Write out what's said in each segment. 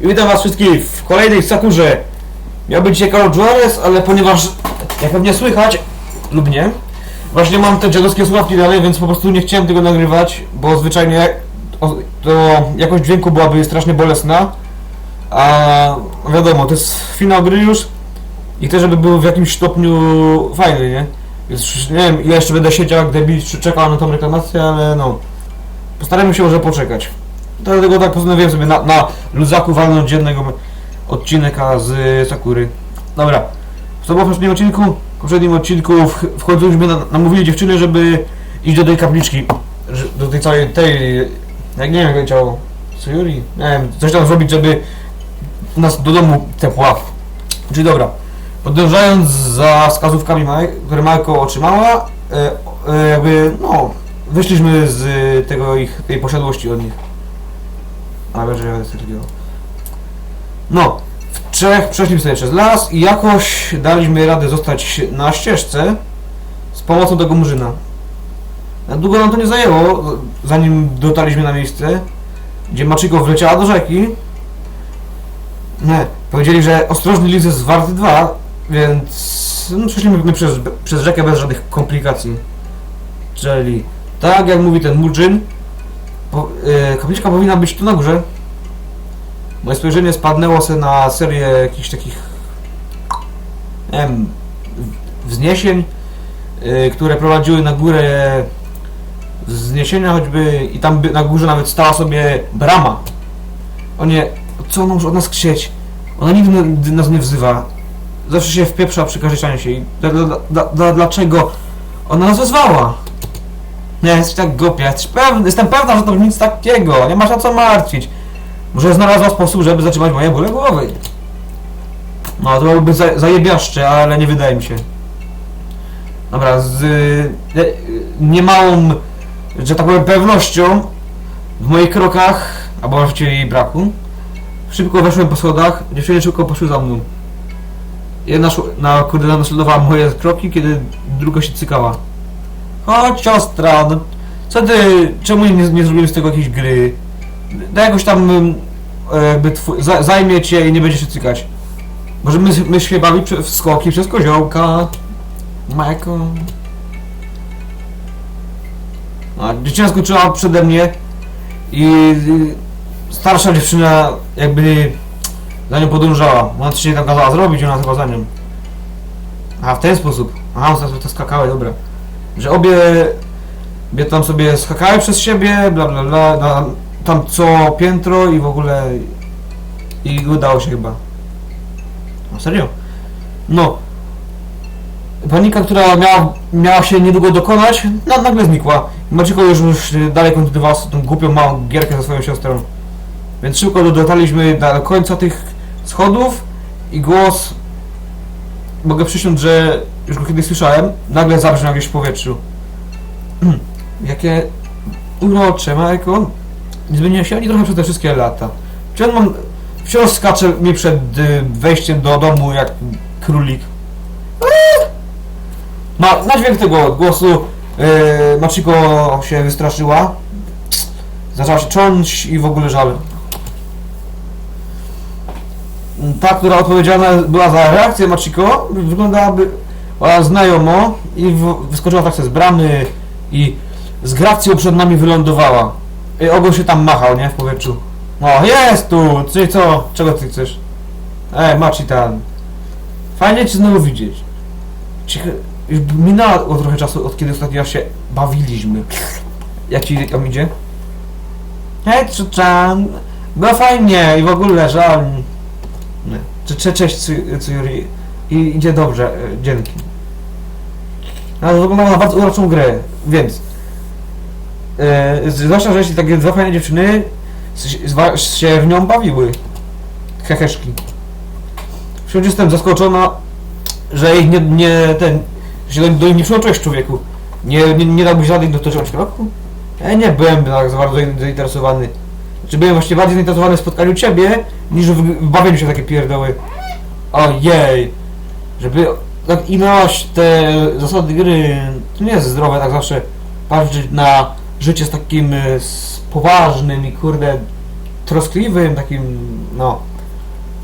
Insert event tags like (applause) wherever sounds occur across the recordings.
I witam was wszystkich w kolejnej Sakurze. Miał być dzisiaj Karol Juarez, ale ponieważ, jak pewnie słychać, lub nie, właśnie mam te dziadowskie słuchawki dalej, więc po prostu nie chciałem tego nagrywać, bo zwyczajnie to jakość dźwięku byłaby strasznie bolesna. A wiadomo, to jest finał gry już i chcę, żeby był w jakimś stopniu fajny, nie? Więc nie wiem, ile jeszcze będę siedział, jak debil, czekał na tą reklamację, ale no. Postaramy się może poczekać. Dlatego tak postanowiłem sobie na, na luzaku walnąć jednego odcinek z Sakury. Dobra. Co było w poprzednim odcinku? W poprzednim odcinku wchodziliśmy, na, namówili dziewczyny, żeby iść do tej kapliczki. Do tej całej tej... Jak nie wiem jak leciało. Sayuri? Nie wiem, coś tam zrobić, żeby nas do domu tepła. Czyli dobra. Podążając za wskazówkami, które Majko otrzymała, e, e, jakby, no, wyszliśmy z tego ich, tej posiadłości od nich. Ale że jest takiego. No, w trzech przeszliśmy sobie przez las i jakoś daliśmy radę zostać na ścieżce z pomocą tego murzyna. Na długo nam to nie zajęło, zanim dotarliśmy na miejsce, gdzie Machiko wleciała do rzeki. Nie, powiedzieli, że ostrożny lis jest warty dwa, więc no, przeszliśmy przez, przez rzekę bez żadnych komplikacji. Czyli, tak jak mówi ten murzyn, po, e, kapliczka powinna być tu na górze. Moje spojrzenie spadnęło sobie na serię jakichś takich nie wiem, wzniesień, e, które prowadziły na górę wzniesienia choćby i tam by, na górze nawet stała sobie brama. O nie, co ona może od nas chcieć? Ona nigdy nas nie wzywa. Zawsze się wpieprza przy każdej się i dla, dla, dla, dlaczego ona nas wezwała? Nie, jesteś tak głupia. Jestem pewna, że to nic takiego. Nie masz o co martwić. Może znalazła sposób, żeby zatrzymać moje bóle głowy. No, to byłoby za, zajebiaszcze, ale nie wydaje mi się. Dobra, z e, niemałą, że tak powiem, pewnością w moich krokach, albo właściwie jej braku, szybko weszłem po schodach, dziewczyny szybko poszły za mną. Jedna na kurde naśladowała moje kroki, kiedy druga się cykała. Chodź siostra, no co ty, czemu nie, nie zrobimy z tego jakiejś gry? Daj jakoś tam jakby twój, za, zajmie cię i nie będziesz się cykać. Może my, my się bawi w skoki przez koziołka. Majko. A dziewczyna skoczyła przede mnie i starsza dziewczyna jakby za nią podążała. Ona coś jej tam kazała zrobić, ona chyba za nią. A w ten sposób. Aha, one to skakały, dobra. Że obie, obie tam sobie skakały przez siebie, bla bla bla, na, tam co piętro i w ogóle i udało się chyba. No serio? No. Panika, która miała, miała się niedługo dokonać, na, nagle znikła. Macieko już, już dalej kontynuował tą głupią małą gierkę ze swoją siostrą. Więc szybko dotarliśmy do końca tych schodów i głos mogę przysiąc, że już go kiedyś słyszałem, nagle zabrzmiał gdzieś w powietrzu. Jakie urocze, Majko. Nie zmieniło się ani trochę przez te wszystkie lata. Wciąż mam, wciąż skacze mi przed y, wejściem do domu jak królik. Eee! Ma, na dźwięk tego głosu yy, się wystraszyła. Zaczęła się cząć i w ogóle żal. Ta, która odpowiedzialna była za reakcję Machiko, wyglądałaby ona znajomo i wyskoczyła tak sobie z bramy i z gracją przed nami wylądowała. I ogon się tam machał, nie? W powietrzu. O, jest tu! Ty co? Czego ty chcesz? E, Machitan. Fajnie cię znowu widzieć. Cieka... Już minęło trochę czasu, od kiedy ostatnio się bawiliśmy. Jak ci tam idzie? Hej, Czuchan! Było fajnie i w ogóle żal. Cześć, Cyuri. I idzie dobrze, e, dzięki. Ale wygląda na bardzo uroczą grę, więc... E, zwłaszcza, że jeśli takie dwa fajne dziewczyny się w nią bawiły. Heheszki. Wciąż jestem zaskoczona, że ich nie, nie ten, że do, do nich nie przyłączyłeś człowieku. Nie, nie, nie dałbyś żadnych dotycząć kroku? Ja nie byłem tak za bardzo zainteresowany. Znaczy byłem właśnie bardziej zainteresowany w spotkaniu ciebie, niż w, w bawieniu się takie pierdoły. Ojej. Żeby tak ilość te zasady gry, to nie jest zdrowe tak zawsze patrzeć na życie z takim e, z poważnym i kurde troskliwym, takim, no,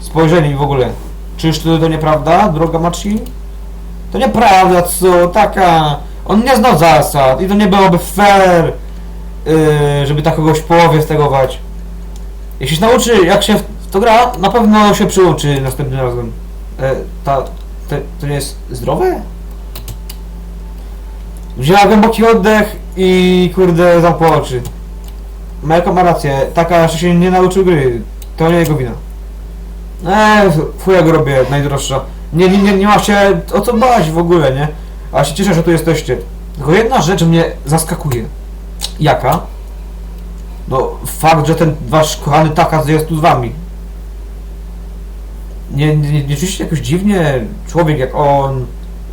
spojrzeniem w ogóle. Czyż to, to nieprawda, droga Maci? To nieprawda, co, taka, on nie zna zasad i to nie byłoby fair, yy, żeby tak kogoś w połowie stegować. Jeśli się nauczy, jak się w to gra, na pewno się przyuczy następnym razem. E, ta, te, to nie jest zdrowe? Wzięła głęboki oddech i kurde zamknęła oczy. Majko ma rację, taka jeszcze się nie nauczył gry. To nie jego wina. Eee, chuja go robię, najdroższa. Nie, nie, nie, nie ma się o co bać w ogóle, nie? A się cieszę, że tu jesteście. Tylko jedna rzecz mnie zaskakuje. Jaka? No, fakt, że ten wasz kochany Takaz jest tu z wami. Nie, nie, nie czujecie się jakoś dziwnie? Człowiek jak on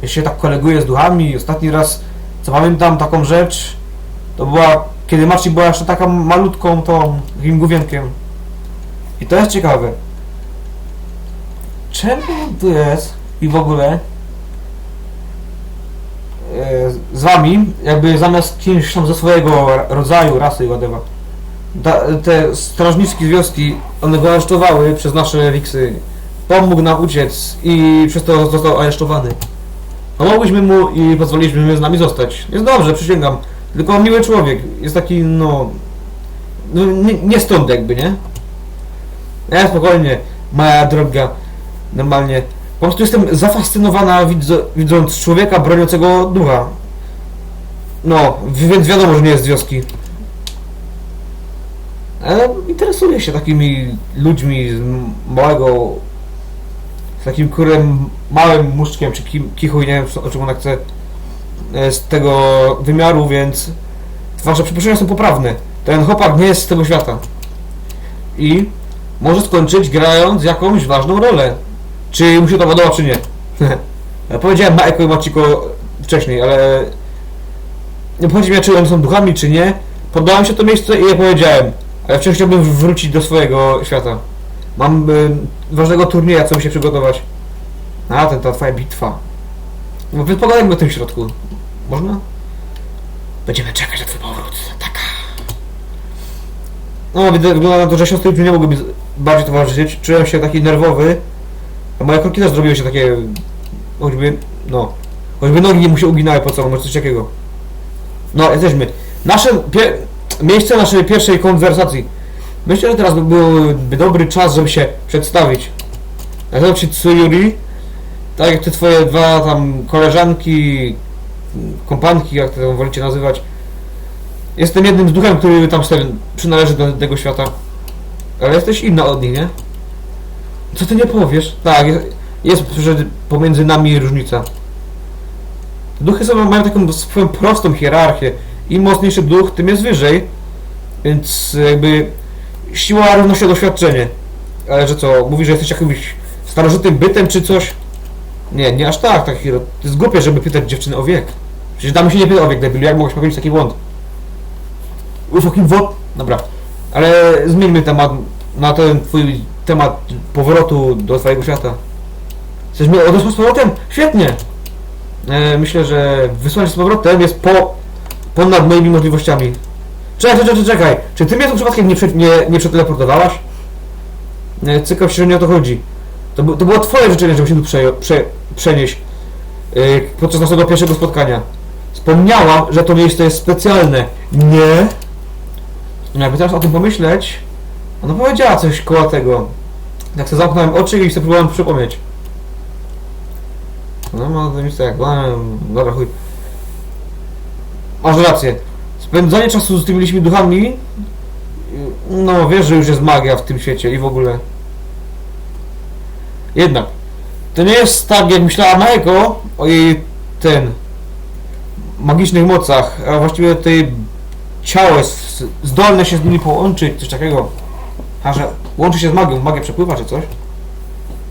się tak koleguje z duchami. Ostatni raz, co pamiętam, taką rzecz, to była, kiedy Maci była jeszcze taką malutką tą, takim. I to jest ciekawe. Czemu tu jest i w ogóle e, z wami, jakby zamiast kimś tam ze swojego rodzaju, rasy. Da, te strażniczki z wioski, one go aresztowały przez nasze wiksy. Pomógł nam uciec i przez to został aresztowany. Pomogłyśmy mu i pozwoliliśmy mu z nami zostać. Jest dobrze, przysięgam. Tylko miły człowiek. Jest taki, no... no nie, nie stąd jakby, nie? Ja spokojnie, moja droga. Normalnie. Po prostu jestem zafascynowana widzo, widząc człowieka broniącego ducha. No, więc wiadomo, że nie jest z wioski. Ale interesuję się takimi ludźmi z małego... Z takim kurem, małym muszczkiem, czy kim, kichuj, nie wiem o czym ona chce. e, Z tego wymiaru, więc... Wasze przypuszczenia są poprawne. Ten chłopak nie jest z tego świata. I może skończyć grając jakąś ważną rolę. Czy mu się to podoba, czy nie. (laughs) Ja Powiedziałem Majko i Maciko wcześniej, ale... Nie chodzi mi, czy oni są duchami, czy nie. Podoba mi się to miejsce i je powiedziałem. Ale wciąż chciałbym wrócić do swojego świata. Mam y, ważnego turnieja, co mi się przygotować. A, ten, ta twoja bitwa. No więc pogadajmy o tym środku. Można? Będziemy czekać na twój powrót. Taka. No, wygląda na to, że siostry nie mogłyby z- bardziej towarzyszyć. Czułem się taki nerwowy. A moje kroki też zrobiły się takie... Choćby, no... Choćby nogi nie mu się uginały po co, może coś takiego. No, jesteśmy. Nasze pie... miejsce naszej pierwszej konwersacji. Myślę, że teraz by byłby dobry czas, żeby się przedstawić. Nazywam się Tsuyuri. Tak jak te twoje dwa tam koleżanki, kompanki, jak to tam wolicie nazywać. Jestem jednym z duchem, który tam przynależy do tego świata. Ale jesteś inna od nich, nie? Co ty nie powiesz? Tak, jest, jest pomiędzy nami różnica. Duchy sobie mają taką swoją prostą hierarchię. Im mocniejszy duch, tym jest wyżej. Więc jakby siła równa się doświadczenie. Ale że co, mówisz, że jesteś jakimś starożytnym bytem czy coś? Nie, nie aż tak, tak Hiro. To jest głupie, żeby pytać dziewczyny o wiek. Przecież damy się nie pyta o wiek, debilu. Jak mogłeś popełnić taki błąd? Uf, jakim wod... Dobra. Ale zmieńmy temat na ten twój temat powrotu do twojego świata. Chcesz mnie odesłać z powrotem? Świetnie! E, myślę, że wysłanie z powrotem jest po, ponad moimi możliwościami. Czekaj, czekaj, czekaj. Czy ty mnie tu przypadkiem nie, nie, nie przeteleportowałaś? Nie, cykam się, nie o to chodzi. To, to było twoje życzenie, żeby się tu prze, prze, przenieść yy, podczas naszego pierwszego spotkania. Wspomniałam, że to miejsce jest specjalne. Nie. No Jakby teraz o tym pomyśleć, ona powiedziała coś koło tego. Jak sobie zamknąłem oczy i sobie próbowałem przypomnieć. No ma to miejsce jak... no, Dobra, chuj. Masz rację. Spędzanie czasu z tymi ludźmi duchami no wiesz, że już jest magia w tym świecie i w ogóle. Jednak, to nie jest tak jak myślała Maeko o jej ten magicznych mocach, a właściwie tej ciało jest zdolne się z nimi połączyć, coś takiego. A że łączy się z magią, magia przepływa czy coś.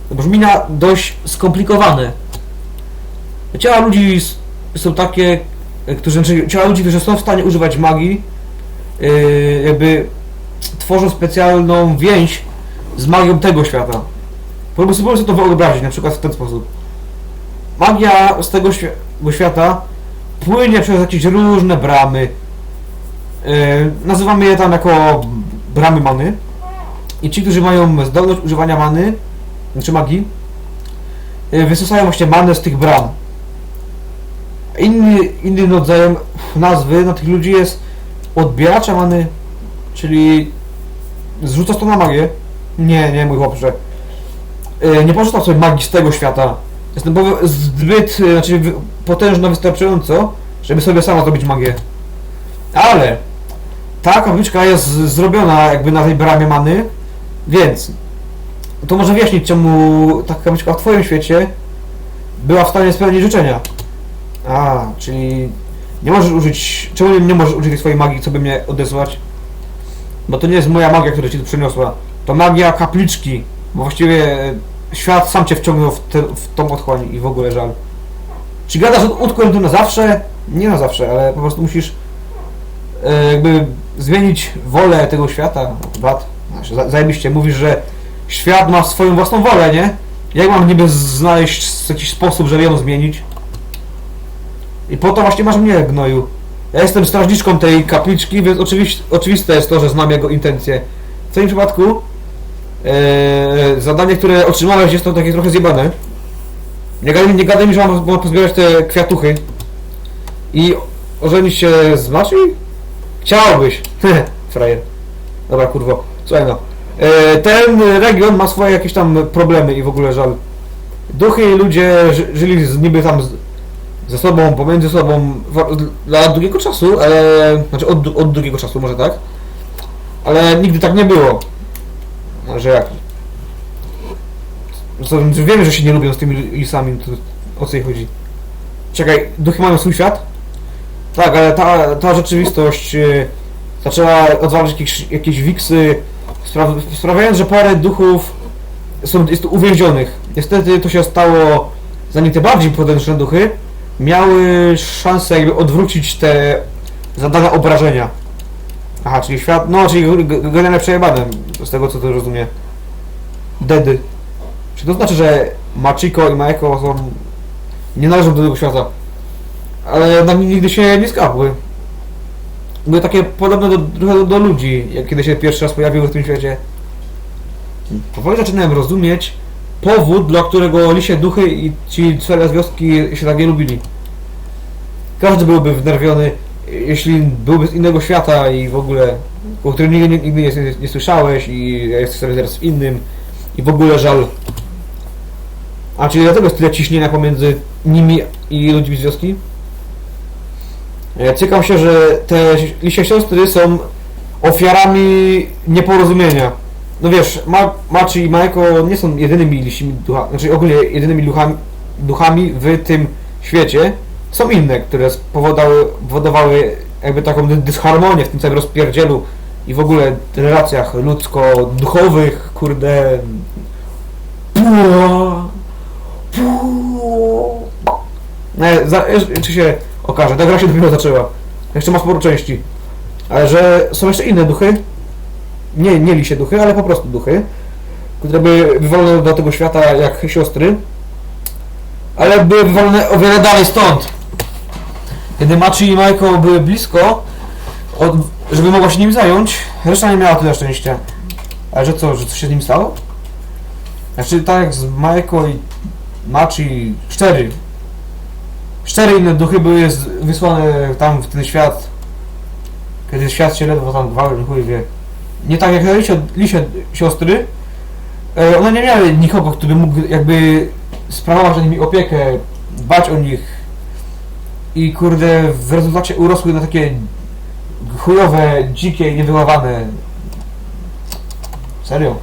To brzmi na dość skomplikowane. Ciała ludzi są takie, którzy, znaczy ciała ludzi, którzy są w stanie używać magii, yy, jakby tworzą specjalną więź z magią tego świata. Próbuję sobie to wyobrazić, na przykład w ten sposób. Magia z tego świ- świata płynie przez jakieś różne bramy. Yy, nazywamy je tam jako bramy many. I ci, którzy mają zdolność używania many, znaczy magii, y, wysysają właśnie manę z tych bram. Inny, innym rodzajem nazwy na tych ludzi jest odbieracza many, czyli zrzucasz to na magię. Nie, nie, mój chłopcze. Y, Nie porzucam sobie magii z tego świata. Jestem zbyt, y, znaczy potężna wystarczająco, żeby sobie sama zrobić magię. Ale ta kapliczka jest zrobiona jakby na tej bramie many, więc to może wyjaśnić, czemu ta kapliczka w twoim świecie była w stanie spełnić życzenia. A, czyli nie możesz użyć, czemu nie możesz użyć tej swojej magii, co by mnie odesłać? Bo to nie jest moja magia, która ci tu przyniosła. To magia kapliczki, bo właściwie świat sam cię wciągnął w, te, w tą otchłań i w ogóle żal. Czy gadasz od tu na zawsze? Nie na zawsze, ale po prostu musisz e, jakby zmienić wolę tego świata. Wad, znaczy, za- zajebiście, mówisz, że świat ma swoją własną wolę, nie? Jak mam niby znaleźć jakiś sposób, żeby ją zmienić? I po to właśnie masz mnie, gnoju. Ja jestem strażniczką tej kapliczki, więc oczywiście, oczywiste jest to, że znam jego intencje. W tym przypadku e, zadanie, które otrzymałeś jest to takie trochę zjebane. Nie gadaj, nie gadaj mi, że mam, mam pozbierać te kwiatuchy i ożenić się z Machi? Chciałbyś. (laughs) Frajer. Dobra, kurwo. Słuchaj no. E, ten region ma swoje jakieś tam problemy i w ogóle żal. Duchy i ludzie ży, żyli z, niby tam z, ze sobą, pomiędzy sobą dla długiego czasu, ale... Znaczy od, od długiego czasu, może tak? Ale nigdy tak nie było. Że jak? Wiemy, że się nie lubią z tymi lisami, o co jej chodzi? Czekaj, duchy mają swój świat? Tak, ale ta, ta rzeczywistość e, zaczęła odwalać jakieś, jakieś wiksy, spra sprawiając, że parę duchów są, jest uwięzionych. Niestety to się stało, zanim te bardziej potężne duchy miały szansę jakby odwrócić te zadane obrażenia. Aha, czyli świat, no, czyli generalnie przejebane, z tego co to rozumiem. Dedy. Czy to znaczy, że Machiko i Maeko są... nie należą do tego świata? Ale na mnie nigdy się nie skapły. Były takie podobne do, do, do ludzi, jak kiedy się pierwszy raz pojawiły w tym świecie. Powoli zaczynałem rozumieć powód, dla którego lisie duchy i ci cele z wioski się tak nie lubili. Każdy byłby wnerwiony, jeśli byłby z innego świata i w ogóle, o którym nigdy, nigdy nie, nie, nie słyszałeś i jesteś teraz w innym i w ogóle żal. A czyli dlatego jest tyle ciśnienia pomiędzy nimi i ludźmi z wioski? E, Cykam się, że te lisie siostry są ofiarami nieporozumienia. No wiesz, Ma Machi i Majko nie są jedynymi lisimi duchami, znaczy ogólnie jedynymi duchami, duchami w tym świecie. Są inne, które spowodowały, powodowały jakby taką dy- dysharmonię w tym całym rozpierdzielu i w ogóle relacjach ludzko-duchowych, kurde... Pua, pua. Nie, za, jeszcze się okaże, ta gra się dopiero zaczęła. Jeszcze ma sporo części. Ale że są jeszcze inne duchy, nie, nie lisie duchy, ale po prostu duchy, które były wywalone do tego świata jak siostry, ale były wywalone o wiele dalej stąd. Kiedy Machi i Majko były blisko, od, żeby mogła się nim zająć, reszta nie miała tyle szczęścia. Ale że co, że coś się z nim stało? Znaczy tak jak z Majko i Machi, cztery. Cztery inne duchy były wysłane tam w ten świat, kiedy świat się ledwo tam gwałcił, chuj wie. Nie tak jak lisie, lisie siostry, e, one nie miały nikogo, który mógł jakby sprawować nad nimi opiekę, dbać o nich i kurde w rezultacie urosły na takie chujowe, dzikie i niewyławane. Serio?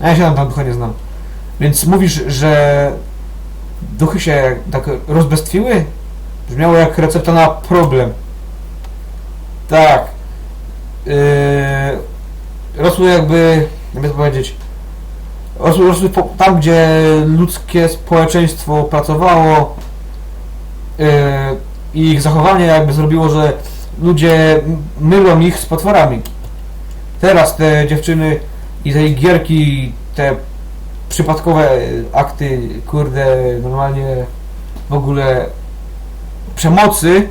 Ja się tam, tam ducha nie znam. Więc mówisz, że duchy się tak rozbestwiły? Brzmiało jak recepta na problem. Tak. Rosły jakby, jakby to powiedzieć, rosły, rosły po, tam, gdzie ludzkie społeczeństwo pracowało yy, i ich zachowanie jakby zrobiło, że ludzie mylą ich z potworami. Teraz te dziewczyny i te gierki, te przypadkowe akty, kurde, normalnie w ogóle przemocy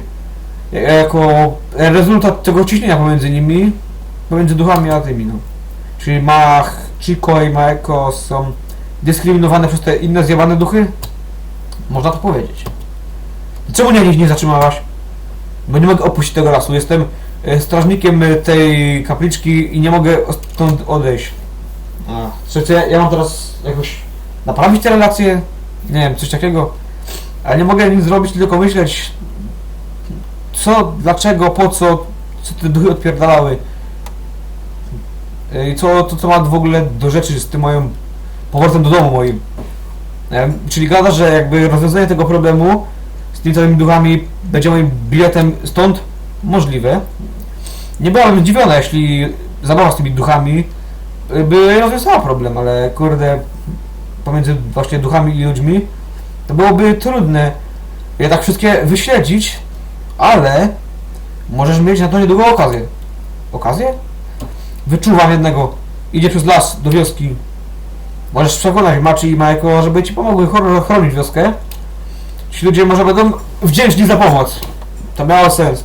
jako rezultat tego ciśnienia pomiędzy nimi, pomiędzy duchami a tymi, no. Czyli Mach, Chico i Maeko są dyskryminowane przez te inne zjebane duchy? Można to powiedzieć. Czemu nie ich nie zatrzymałaś? Bo nie mogę opuścić tego lasu. Jestem e, strażnikiem e, tej kapliczki i nie mogę stąd odejść. Słuchajcie, ja, ja mam teraz jakoś naprawić te relacje? Nie wiem, coś takiego. Ale nie mogę nic zrobić, tylko myśleć co, dlaczego, po co, co te duchy odpierdalały. I co, to, co ma w ogóle do rzeczy z tym moim powrotem do domu moim. Czyli gada, że jakby rozwiązanie tego problemu z tymi całymi duchami będzie moim biletem stąd możliwe. Nie byłabym zdziwiona, jeśli zabawa z tymi duchami y, by rozwiązała problem, ale kurde, pomiędzy właśnie duchami i ludźmi to byłoby trudne je tak wszystkie wyśledzić, ale możesz mieć na to niedługo okazję. Okazję? Wyczuwam jednego. Idzie przez las do wioski. Możesz przekonać Maci i Majko, żeby ci pomogły chro- chronić wioskę. Ci ludzie może będą wdzięczni za pomoc. To miało sens.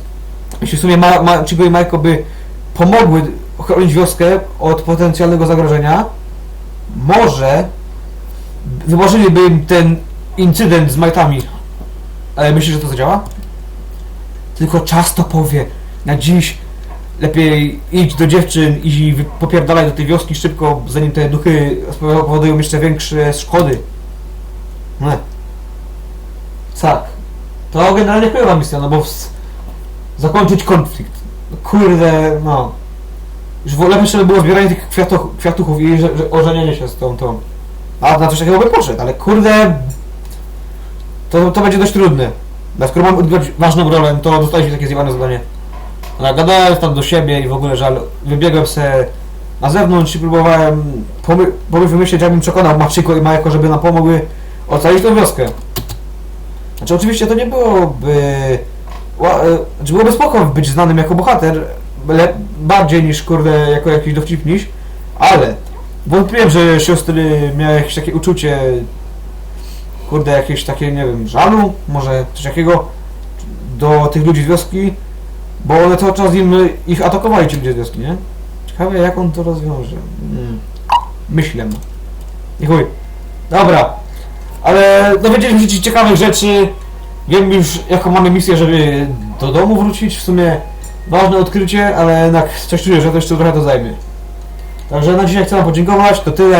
Jeśli w sumie Ma- Maciego i Majko by pomogły chronić wioskę od potencjalnego zagrożenia, może wymarzyliby im ten incydent z majtami. Ale myślisz, że to zadziała? Tylko czas to powie. Na dziś lepiej idź do dziewczyn i popierdalaj do tej wioski szybko, zanim te duchy spowodują jeszcze większe szkody. Nie. Tak. To generalnie chujowa misja, no bo zakończyć konflikt. Kurde, no. Już lepiej, żeby było zbieranie tych kwiatuch, kwiatuchów i że, że ożenienie się z tą, tą. A na coś takiego bym poszedł, ale kurde... To, to będzie dość trudne. Skoro mam odgrywać ważną rolę, to dostaliśmy takie zjebane zadanie. Ale gadałem tam do siebie i w ogóle żal. Wybiegłem se na zewnątrz i próbowałem pomy- wymyśleć, jakbym przekonał Maczyko i Majeko, żeby nam pomogły ocalić tą wioskę. Znaczy oczywiście to nie byłoby... ła- e, Znaczy byłoby spoko być znanym jako bohater, le- bardziej niż kurde jako jakiś dowcipniś, ale wątpiłem, że siostry miały jakieś takie uczucie kurde jakieś takie, nie wiem, żalu, może coś takiego do tych ludzi z wioski, bo one cały czas im, ich atakowali ci ludzie z wioski, nie? Ciekawe jak on to rozwiąże. Hmm. Myślę. I chuj. Dobra. Ale dowiedzieliśmy się ci ciekawych rzeczy. Wiem już jaką mamy misję, żeby do domu wrócić. W sumie ważne odkrycie, ale jednak coś czuję, że to jeszcze trochę to zajmie. Także na dzisiaj chcę wam podziękować. To tyle.